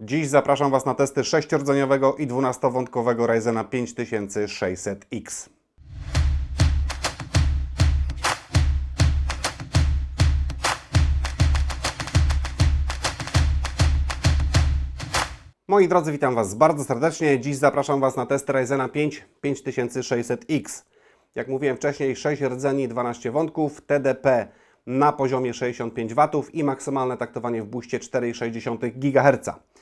Dziś zapraszam Was na testy 6-rdzeniowego i 12-wątkowego Ryzena 5600X. Moi drodzy, witam Was bardzo serdecznie. Dziś zapraszam Was na testy Ryzena 5 5600X. Jak mówiłem wcześniej, 6 rdzeni, 12 wątków, TDP na poziomie 65 W i maksymalne taktowanie w buście 4,6 GHz.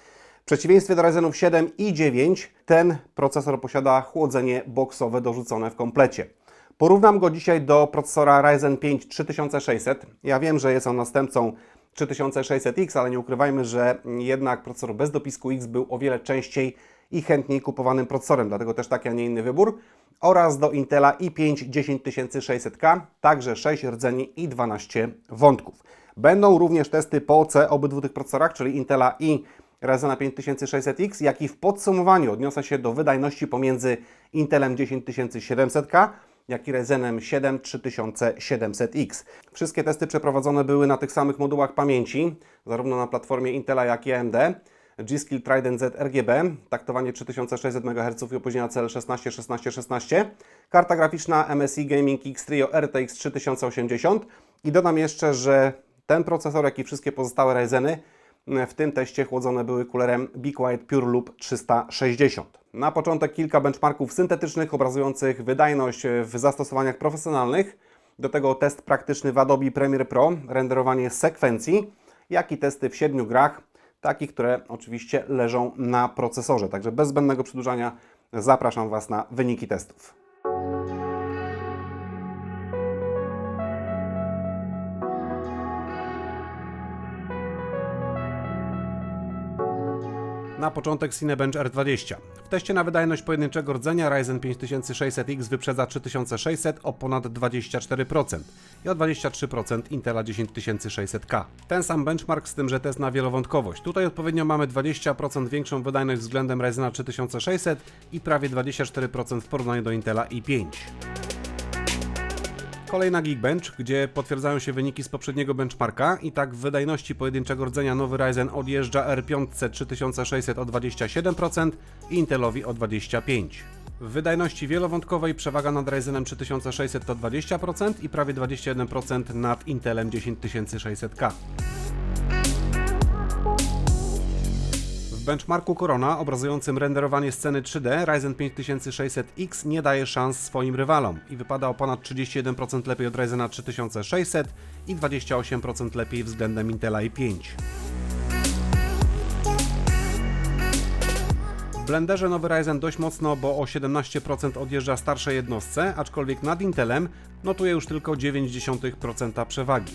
W przeciwieństwie do Ryzenów 7 i 9, ten procesor posiada chłodzenie boksowe dorzucone w komplecie. Porównam go dzisiaj do procesora Ryzen 5 3600. Ja wiem, że jest on następcą 3600X, ale nie ukrywajmy, że jednak procesor bez dopisku X był o wiele częściej i chętniej kupowanym procesorem, dlatego też taki, a nie inny wybór. Oraz do Intela i5 10600K, także 6 rdzeni i 12 wątków. Będą również testy po OC obydwu tych procesorach, czyli Intela i Ryzena 5600X, jak i w podsumowaniu odniosę się do wydajności pomiędzy Intelem 10700K, jak i Ryzenem 7 3700X. Wszystkie testy przeprowadzone były na tych samych modułach pamięci, zarówno na platformie Intela, jak i AMD. G-Skill Trident Z RGB, taktowanie 3600 MHz i opóźnienia CL 16 16 16. Karta graficzna MSI Gaming X Trio RTX 3080 i dodam jeszcze, że ten procesor, jak i wszystkie pozostałe Ryzeny w tym teście chłodzone były kulerem Be Quiet Pure Loop 360. Na początek kilka benchmarków syntetycznych obrazujących wydajność w zastosowaniach profesjonalnych. Do tego test praktyczny w Adobe Premiere Pro, renderowanie sekwencji, jak i testy w siedmiu grach, takich, które oczywiście leżą na procesorze. Także bez zbędnego przedłużania zapraszam Was na wyniki testów. Na początek Cinebench R20. W teście na wydajność pojedynczego rdzenia Ryzen 5600X wyprzedza 3600 o ponad 24% i o 23% Intela 10600K. Ten sam benchmark z tym, że test na wielowątkowość. Tutaj odpowiednio mamy 20% większą wydajność względem Ryzena 3600 i prawie 24% w porównaniu do Intela i5. Kolejna Geekbench, gdzie potwierdzają się wyniki z poprzedniego benchmarka i tak w wydajności pojedynczego rdzenia nowy Ryzen odjeżdża R5 3600 o 27% i Intelowi o 25%. W wydajności wielowątkowej przewaga nad Ryzenem 3600 to 20% i prawie 21% nad Intelem 10600K. W benchmarku Corona obrazującym renderowanie sceny 3D Ryzen 5600X nie daje szans swoim rywalom i wypada o ponad 31% lepiej od Ryzena 3600 i 28% lepiej względem Intela i5. W Blenderze nowy Ryzen dość mocno, bo o 17% odjeżdża starszej jednostce, aczkolwiek nad Intelem notuje już tylko 0,9% przewagi.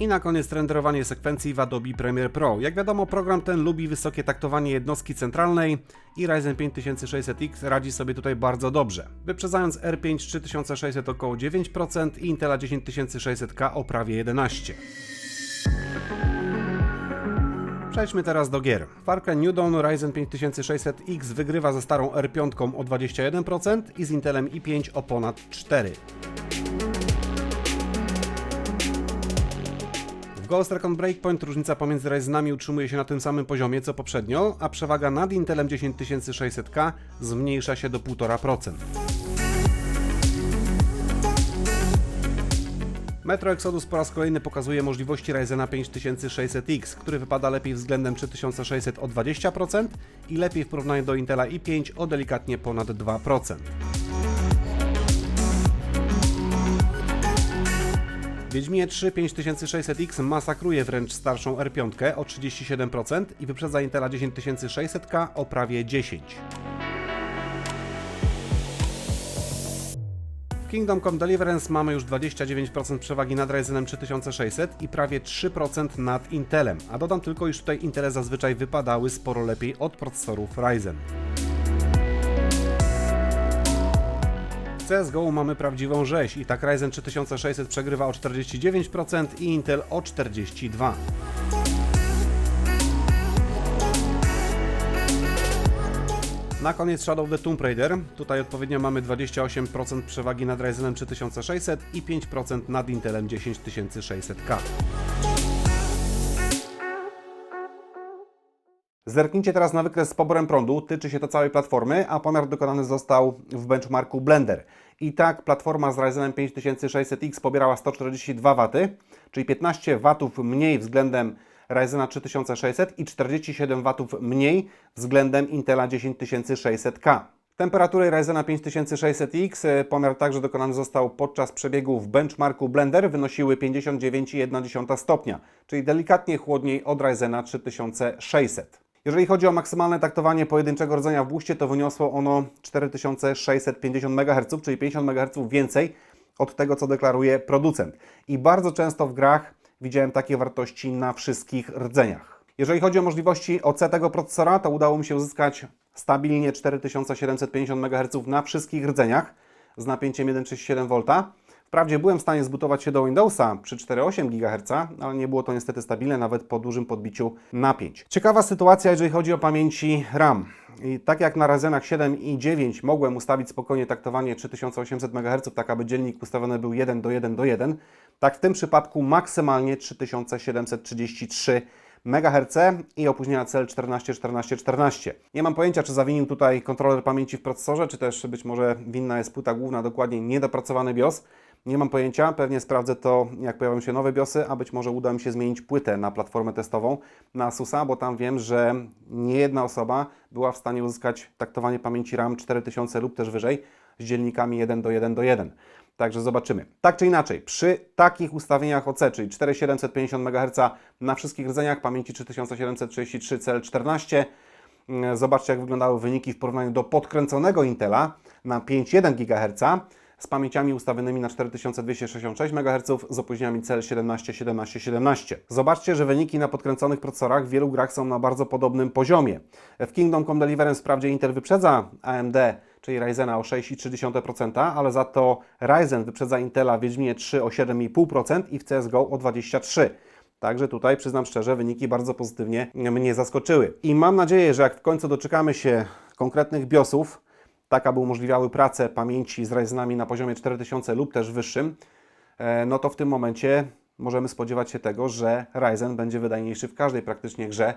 I na koniec renderowanie sekwencji w Adobe Premiere Pro. Jak wiadomo, program ten lubi wysokie taktowanie jednostki centralnej i Ryzen 5600X radzi sobie tutaj bardzo dobrze, wyprzedzając R5 3600 około 9% i Intela 10600K o prawie 11%. Przejdźmy teraz do gier. Far Cry New Dawn Ryzen 5600X wygrywa ze starą R5 o 21% i z Intelem i5 o ponad 4%. W Ghost Recon Breakpoint różnica pomiędzy Ryzenami utrzymuje się na tym samym poziomie co poprzednio, a przewaga nad Intelem 10600K zmniejsza się do 1,5%. Metro Exodus po raz kolejny pokazuje możliwości Ryzena 5600X, który wypada lepiej względem 3600 o 20% i lepiej w porównaniu do Intela i5 o delikatnie ponad 2%. Wiedźminie 3 5600X masakruje wręcz starszą R5 o 37% i wyprzedza Intela 10600K o prawie 10%. W Kingdom Come Deliverance mamy już 29% przewagi nad Ryzenem 3600 i prawie 3% nad Intelem, a dodam tylko, iż tutaj Intele zazwyczaj wypadały sporo lepiej od procesorów Ryzen. W CSGO mamy prawdziwą rzeź i tak Ryzen 3600 przegrywa o 49% i Intel o 42%. Na koniec Shadow the Tomb Raider. Tutaj odpowiednio mamy 28% przewagi nad Ryzenem 3600 i 5% nad Intelem 10600K. Zerknijcie teraz na wykres z poborem prądu, tyczy się to całej platformy, a pomiar dokonany został w benchmarku Blender. I tak platforma z Ryzenem 5600X pobierała 142 W, czyli 15 W mniej względem Ryzena 3600 i 47 W mniej względem Intela 10600K. Temperatury Ryzena 5600X, e, pomiar także dokonany został podczas przebiegu w benchmarku Blender, wynosiły 59,1 stopnia, czyli delikatnie chłodniej od Ryzena 3600. Jeżeli chodzi o maksymalne taktowanie pojedynczego rdzenia w booście, to wyniosło ono 4650 MHz, czyli 50 MHz więcej od tego, co deklaruje producent. I bardzo często w grach widziałem takie wartości na wszystkich rdzeniach. Jeżeli chodzi o możliwości OC tego procesora, to udało mi się uzyskać stabilnie 4750 MHz na wszystkich rdzeniach z napięciem 1,37 V. Wprawdzie byłem w stanie zbudować się do Windowsa przy 4,8 GHz, ale nie było to niestety stabilne nawet po dużym podbiciu napięć. Ciekawa sytuacja, jeżeli chodzi o pamięci RAM. I tak jak na Ryzenach 7 i 9 mogłem ustawić spokojnie taktowanie 3800 MHz, tak aby dzielnik ustawiony był 1 do 1 do 1, tak w tym przypadku maksymalnie 3733 MHz i opóźnienia cel 14 14 14. Nie mam pojęcia, czy zawinił tutaj kontroler pamięci w procesorze, czy też być może winna jest płyta główna, dokładnie niedopracowany BIOS. Nie mam pojęcia, pewnie sprawdzę to, jak pojawią się nowe BIOSy, a być może uda mi się zmienić płytę na platformę testową na Asusa, bo tam wiem, że nie jedna osoba była w stanie uzyskać taktowanie pamięci RAM 4000 lub też wyżej z dzielnikami 1 do 1 do 1. Także zobaczymy. Tak czy inaczej, przy takich ustawieniach OC, czyli 4750 MHz na wszystkich rdzeniach, pamięci 3733 CL14, mm, zobaczcie jak wyglądały wyniki w porównaniu do podkręconego Intela na 5,1 GHz z pamięciami ustawionymi na 4266 MHz z opóźnieniami cel 17, 17, 17. Zobaczcie, że wyniki na podkręconych procesorach w wielu grach są na bardzo podobnym poziomie. W Kingdom Come Deliverance wprawdzie Intel wyprzedza AMD, czyli Ryzena o 6,3%, ale za to Ryzen wyprzedza Intela w Wiedźminie 3 o 7,5% i w CSGO o 23%. Także tutaj przyznam szczerze, wyniki bardzo pozytywnie mnie zaskoczyły. I mam nadzieję, że jak w końcu doczekamy się konkretnych BIOSów, tak aby umożliwiały pracę pamięci z Ryzenami na poziomie 4000 lub też wyższym, e, no to w tym momencie możemy spodziewać się tego, że Ryzen będzie wydajniejszy w każdej praktycznie grze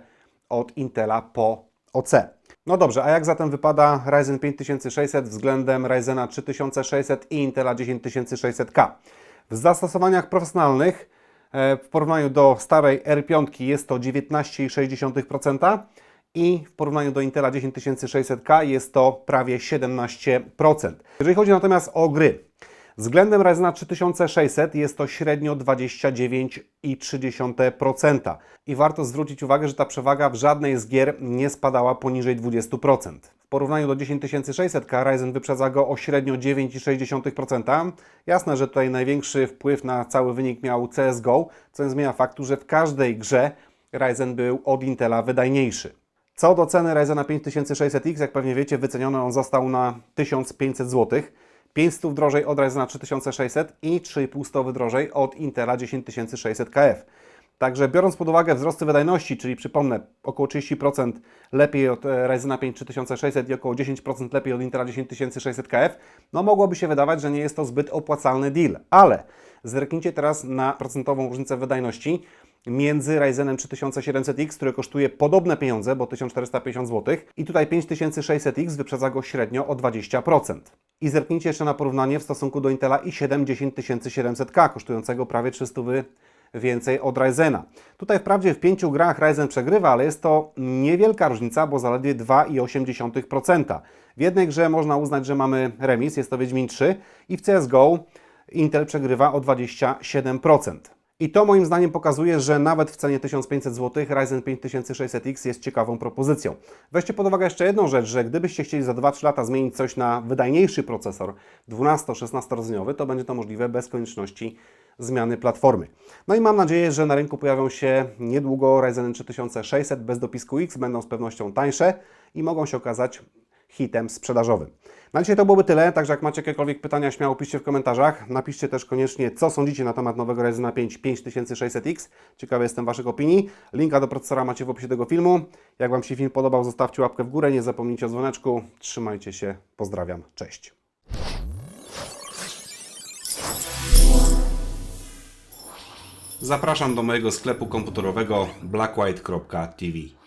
od Intela po OC. No dobrze, a jak zatem wypada Ryzen 5600 względem Ryzena 3600 i Intela 10600K? W zastosowaniach profesjonalnych e, w porównaniu do starej R5 jest to 19,6%, i w porównaniu do Intela 10600K jest to prawie 17%. Jeżeli chodzi natomiast o gry, względem Ryzena 3600 jest to średnio 29,3%. I warto zwrócić uwagę, że ta przewaga w żadnej z gier nie spadała poniżej 20%. W porównaniu do 10600K Ryzen wyprzedza go o średnio 9,6%. Jasne, że tutaj największy wpływ na cały wynik miał CSGO, co nie zmienia faktu, że w każdej grze Ryzen był od Intela wydajniejszy. Co do ceny Ryzena 5600X, jak pewnie wiecie, wyceniony on został na 1500 zł. 500 drożej od Ryzena 3600 i 3,5 drożej od Intela 10600KF. Także biorąc pod uwagę wzrosty wydajności, czyli przypomnę, około 30% lepiej od Ryzena 5 3600 i około 10% lepiej od Intela 10600KF, no mogłoby się wydawać, że nie jest to zbyt opłacalny deal. Ale zerknijcie teraz na procentową różnicę wydajności między Ryzenem 3700X, który kosztuje podobne pieniądze, bo 1450 zł, i tutaj 5600X wyprzedza go średnio o 20%. I zerknijcie jeszcze na porównanie w stosunku do Intela i7 10700K, kosztującego prawie 300 więcej od Ryzena. Tutaj wprawdzie w pięciu grach Ryzen przegrywa, ale jest to niewielka różnica, bo zaledwie 2,8%. W jednej grze można uznać, że mamy remis, jest to Wiedźmin 3 i w CSGO Intel przegrywa o 27%. I to moim zdaniem pokazuje, że nawet w cenie 1500 zł Ryzen 5600X jest ciekawą propozycją. Weźcie pod uwagę jeszcze jedną rzecz, że gdybyście chcieli za 2-3 lata zmienić coś na wydajniejszy procesor 12-16 rdzeniowy, to będzie to możliwe bez konieczności zmiany platformy. No i mam nadzieję, że na rynku pojawią się niedługo Ryzen 3600 bez dopisku X, będą z pewnością tańsze i mogą się okazać hitem sprzedażowym. Na dzisiaj to byłoby tyle, także jak macie jakiekolwiek pytania, śmiało piszcie w komentarzach. Napiszcie też koniecznie, co sądzicie na temat nowego Ryzena 5 5600X. Ciekawy jestem Waszych opinii. Linka do procesora macie w opisie tego filmu. Jak Wam się film podobał, zostawcie łapkę w górę, nie zapomnijcie o dzwoneczku. Trzymajcie się, pozdrawiam, cześć. Zapraszam do mojego sklepu komputerowego blackwhite.tv.